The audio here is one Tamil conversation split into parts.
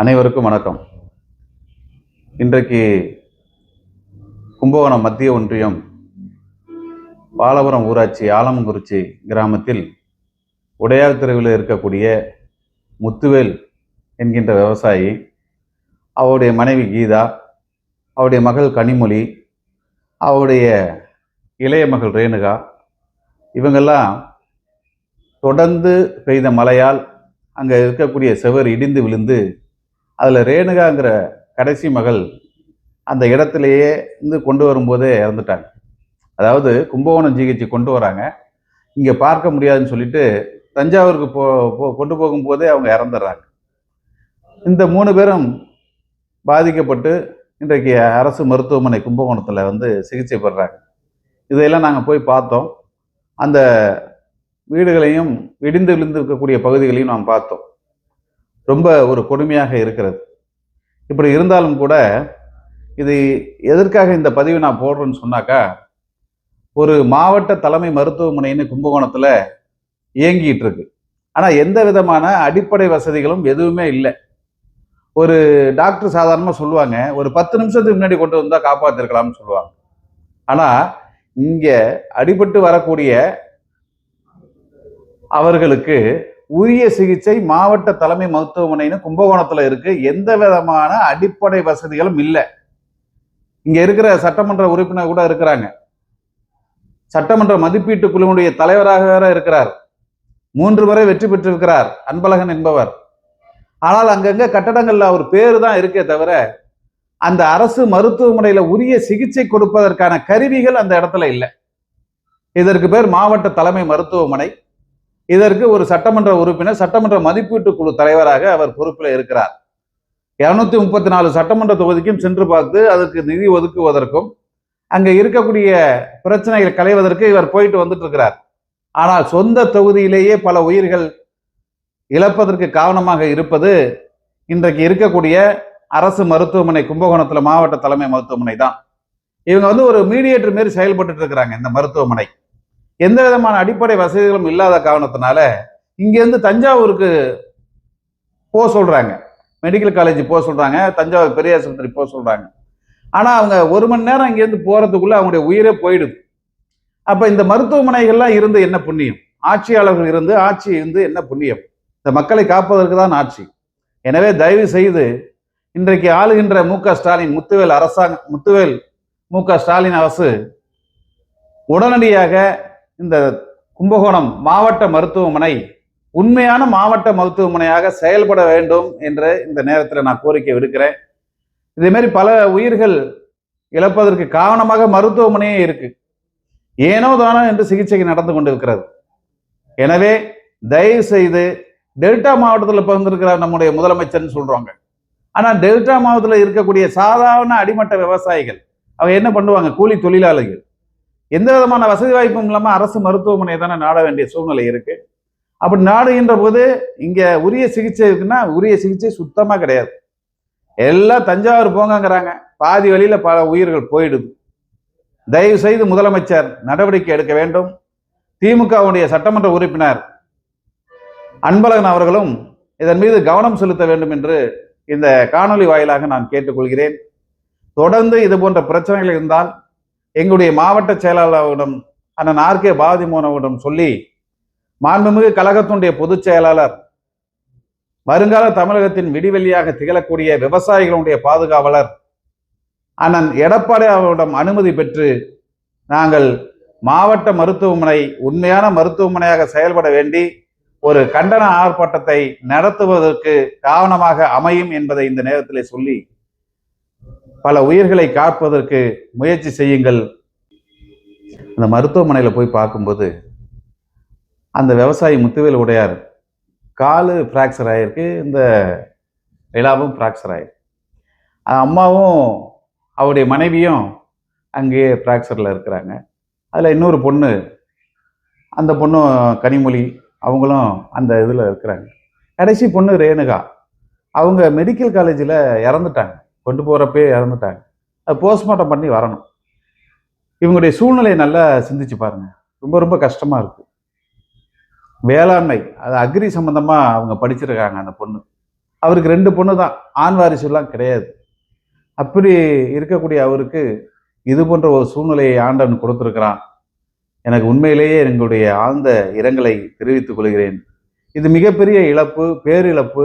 அனைவருக்கும் வணக்கம். இன்றைக்கு கும்பகோணம் மத்திய ஒன்றியம் பாலபுரம் ஊராட்சி ஆலமங்குறிச்சி கிராமத்தில் உடையார் தெருவில் இருக்கக்கூடிய முத்துவேல் என்கின்ற விவசாயி அவருடைய மனைவி கீதா அவருடைய மகள் கனிமொழி அவருடைய இளைய மகள் ரேணுகா இவங்கெல்லாம் தொடர்ந்து பெய்த மழையால் அங்கே இருக்கக்கூடிய செவர் இடிந்து விழுந்து அதில் ரேணுகாங்கிற கடைசி மகள் அந்த இடத்துலையே இருந்து கொண்டு வரும்போதே இறந்துட்டாங்க. அதாவது கும்பகோணம் ஜிஹெச் கொண்டு வராங்க. இங்கே பார்க்க முடியாதுன்னு சொல்லிட்டு தஞ்சாவூருக்கு போ போ- கொண்டு போகும்போதே அவங்க இறந்துடுறாங்க. இந்த மூணு பேரும் பாதிக்கப்பட்டு இன்றைக்கு அரசு மருத்துவமனை கும்பகோணத்தில் வந்து சிகிச்சை பெறுறாங்க. இதையெல்லாம் நாங்கள் போய் பார்த்தோம். அந்த வீடுகளையும் இடிந்து விழுந்து இருக்கக்கூடிய பகுதிகளையும் நாம் பார்த்தோம். ரொம்ப ஒரு கொடுமையாக இருக்கிறது. இப்படி இருந்தாலும் கூட இது எதற்காக இந்த பதிவு நான் போடுறேன்னு சொன்னாக்கா ஒரு மாவட்ட தலைமை மருத்துவமனைன்னு கும்பகோணத்தில் இயங்கிட்டு இருக்கு. ஆனால் எந்த விதமான அடிப்படை வசதிகளும் எதுவுமே இல்லை. ஒரு டாக்டர் சாதாரணமாக சொல்லுவாங்க ஒரு பத்து நிமிஷத்துக்கு முன்னாடி கொண்டு வந்தால் காப்பாற்றிருக்கலாம்னு சொல்லுவாங்க. ஆனால் இங்கே அடிபட்டு வரக்கூடிய அவர்களுக்கு உரிய சிகிச்சை மாவட்ட தலைமை மருத்துவமனைன்னு கும்பகோணத்தில் இருக்கு. எந்த விதமான அடிப்படை வசதிகளும் இல்லை. இங்க இருக்கிற சட்டமன்ற உறுப்பினர் கூட இருக்கிறாங்க. சட்டமன்ற மதிப்பீட்டு குழுவினுடைய தலைவராக வேற இருக்கிறார். மூன்று முறை வெற்றி பெற்றிருக்கிறார். அன்பழகன் என்பவர். ஆனால் அங்கங்க கட்டடங்கள்ல அவர் பேரு தான் இருக்கே தவிர அந்த அரசு மருத்துவமனையில உரிய சிகிச்சை கொடுப்பதற்கான கருவிகள் அந்த இடத்துல இல்லை. இதற்கு பேர் மாவட்ட தலைமை மருத்துவமனை. இதற்கு ஒரு சட்டமன்ற உறுப்பினர் சட்டமன்ற மதிப்பீட்டு குழு தலைவராக அவர் பொறுப்பில் இருக்கிறார். இருநூத்தி முப்பத்தி நாலு சட்டமன்ற தொகுதிக்கும் சென்று பார்த்து அதற்கு நிதி ஒதுக்குவதற்கும் அங்க இருக்கக்கூடிய பிரச்சனைகளை களைவதற்கு இவர் போயிட்டு வந்துட்டு இருக்கிறார் ஆனால் சொந்த தொகுதியிலேயே பல உயிர்கள் இழப்பதற்கு காரணமாக இருப்பது இன்றைக்கு இருக்கக்கூடிய அரசு மருத்துவமனை கும்பகோணத்துல மாவட்ட தலைமை மருத்துவமனை தான். இவங்க வந்து ஒரு மீடியேட்டர் மாரி செயல்பட்டு இருக்கிறாங்க இந்த மருத்துவமனை. எந்த விதமான அடிப்படை வசதிகளும் இல்லாத காரணத்தினால இங்கேருந்து தஞ்சாவூருக்கு போக சொல்கிறாங்க மெடிக்கல் காலேஜ் போக சொல்கிறாங்க தஞ்சாவூர் பெரிய ஆஸ்பத்திரி போக சொல்கிறாங்க ஆனால் அவங்க ஒரு மணி நேரம் இங்கேருந்து போகிறதுக்குள்ளே அவங்களுடைய உயிரே போயிடுது. அப்போ இந்த மருத்துவமனைகள்லாம் இருந்து என்ன புண்ணியம்? ஆட்சியாளர்கள் இருந்து ஆட்சி இருந்து என்ன புண்ணியம்? இந்த மக்களை காப்பதற்கு தான் ஆட்சி. எனவே தயவு செய்து இன்றைக்கு ஆளுகின்ற மு க ஸ்டாலின் முத்துவேல் அரசாங்க முத்துவேல் மு க ஸ்டாலின் அரசு உடனடியாக இந்த கும்பகோணம் மாவட்ட மருத்துவமனை உண்மையான மாவட்ட மருத்துவமனையாக செயல்பட வேண்டும் என்று இந்த நேரத்தில் நான் கோரிக்கை விடுக்கிறேன். இதேமாரி பல உயிர்கள் இழப்பதற்கு காரணமாக மருத்துவமனையே இருக்கு. ஏனோ தானோ என்று சிகிச்சை நடந்து கொண்டிருக்கிறது. எனவே தயவு செய்து டெல்டா மாவட்டத்தில் பகிர்ந்திருக்கிறார் நம்முடைய முதலமைச்சர்னு சொல்றாங்க. ஆனால் டெல்டா மாவட்டத்தில் இருக்கக்கூடிய சாதாரண அடிமட்ட விவசாயிகள் அவங்க என்ன பண்ணுவாங்க? கூலி தொழிலாளர்கள் எந்த விதமான வசதி வாய்ப்பும் இல்லாமல் அரசு மருத்துவமனை தானே நாட வேண்டிய சூழ்நிலை இருக்கு. அப்படி நாடுகின்ற போது இங்கே உரிய சிகிச்சை இருக்குன்னா உரிய சிகிச்சை சுத்தமாக கிடையாது. எல்லாம் தஞ்சாவூர் போங்கங்கிறாங்க. பாதி வழியில் பல உயிர்கள் போயிடுது. தயவு செய்து முதலமைச்சர் நடவடிக்கை எடுக்க வேண்டும். திமுகவுடைய சட்டமன்ற உறுப்பினர் அன்பழகன் அவர்களும் இதன் மீது கவனம் செலுத்த வேண்டும் என்று இந்த காணொளி வாயிலாக நான் கேட்டுக்கொள்கிறேன். தொடர்ந்து இது போன்ற பிரச்சனைகள் இருந்தால் எங்களுடைய மாவட்ட செயலாளரிடம் அண்ணன் ஆர்கே கே சொல்லி மாண்புமிகு கழகத்தினுடைய பொதுச் செயலாளர் வருங்கால தமிழகத்தின் விடிவெளியாக திகழக்கூடிய விவசாயிகளுடைய பாதுகாவலர் அண்ணன் எடப்பாடி அவரிடம் அனுமதி பெற்று நாங்கள் மாவட்ட மருத்துவமனை உண்மையான மருத்துவமனையாக செயல்பட வேண்டி ஒரு கண்டன ஆர்ப்பாட்டத்தை நடத்துவதற்கு காரணமாக அமையும் என்பதை இந்த நேரத்தில் சொல்லி பல உயிர்களை காப்பதற்கு முயற்சி செய்யுங்கள். அந்த மருத்துவமனையில் போய் பார்க்கும்போது அந்த விவசாயி முத்துவேல் உடையார் காலு ஃப்ராக்சர் ஆகிருக்கு இந்த நிலாவும் ஃப்ராக்சர் ஆகிருக்கு அம்மாவும் அவருடைய மனைவியும் அங்கேயே ஃப்ராக்சரில் இருக்கிறாங்க. அதில் இன்னொரு பொண்ணு அந்த பொண்ணும் கனிமொழி அவங்களும் அந்த இதில் இருக்கிறாங்க. கடைசி பொண்ணு ரேணுகா. அவங்க மெடிக்கல் காலேஜில் இறந்துட்டாங்க. கொண்டு போகிறப்பே இறந்துட்டாங்க. அது போஸ்ட்மார்ட்டம் பண்ணி வரணும். இவங்களுடைய சூழ்நிலையை நல்லா சிந்திச்சு பாருங்கள் ரொம்ப ரொம்ப கஷ்டமாக இருக்குது வேளாண்மை அது அக்ரி சம்மந்தமாக அவங்க படிச்சிருக்காங்க அந்த பொண்ணு. அவருக்கு ரெண்டு பொண்ணு தான். ஆண் வாரிசுலாம் கிடையாது. அப்படி இருக்கக்கூடிய அவருக்கு இது போன்ற ஒரு சூழ்நிலையை ஆண்டவன் கொடுத்துருக்கிறான். எனக்கு உண்மையிலேயே எங்களுடைய ஆழ்ந்த இரங்கலை தெரிவித்துக் கொள்கிறேன். இது மிகப்பெரிய இழப்பு பேரிழப்பு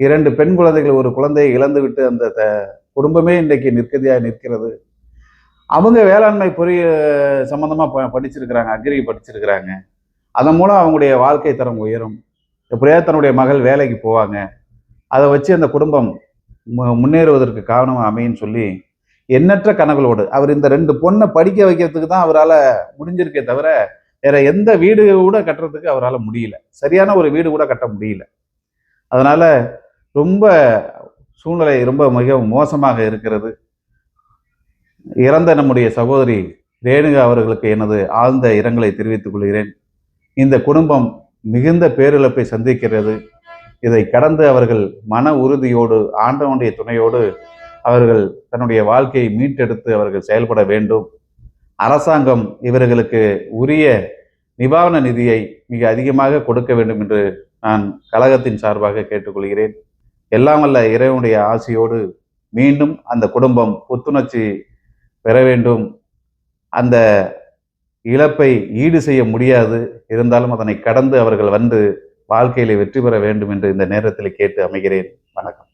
இரண்டு பெண் குழந்தைகள் ஒரு குழந்தையை இழந்துவிட்டு அந்த த- குடும்பமே இன்றைக்கு நிற்கதியாக நிற்கிறது. அவங்க வேளாண்மை பொறிய சம்மந்தமாக ப- படிச்சிருக்கிறாங்க அக்ரி படிச்சிருக்கிறாங்க. அதன் மூலம் அவங்களுடைய வாழ்க்கை தரம் உயரும். எப்படியாவது தன்னுடைய மகள் வேலைக்கு போவாங்க. அதை வச்சு அந்த குடும்பம் மு- முன்னேறுவதற்கு காரணம் அமைன்னு சொல்லி எண்ணற்ற கனவுகளோடு அவர் இந்த ரெண்டு பொண்ணை படிக்க வைக்கிறதுக்கு தான் அவரால் முடிஞ்சிருக்கே தவிர வேற எந்த வீடு கூட கட்டுறதுக்கு அவரால் முடியல. சரியான ஒரு வீடு கூட கட்ட முடியல. அதனால ரொம்ப சூழ்நிலை ரொம்ப மிகவும் மோசமாக இருக்கிறது. இறந்த நம்முடைய சகோதரி ரேணுகா அவர்களுக்கு எனது ஆழ்ந்த இரங்கலை தெரிவித்துக் கொள்கிறேன். இந்த குடும்பம் மிகுந்த பேரிழப்பை சந்திக்கிறது. இதை கடந்து அவர்கள் மன உறுதியோடு ஆண்டவனுடைய துணையோடு அவர்கள் தன்னுடைய வாழ்க்கையை மீட்டெடுத்து அவர்கள் செயல்பட வேண்டும். அரசாங்கம் இவர்களுக்கு உரிய நிவாரண நிதியை மிக அதிகமாக கொடுக்க வேண்டும் என்று நான் கழகத்தின் சார்பாக கேட்டுக்கொள்கிறேன். எல்லாம் வல்ல இறைவனுடைய ஆசையோடு மீண்டும் அந்த குடும்பம் புத்துணர்ச்சி பெற வேண்டும். அந்த இழப்பை ஈடு செய்ய முடியாது. இருந்தாலும் அதனை கடந்து அவர்கள் வந்து வாழ்க்கையில வெற்றி பெற வேண்டும் என்று இந்த நேரத்தில் கேட்டு அமைகிறேன். வணக்கம்.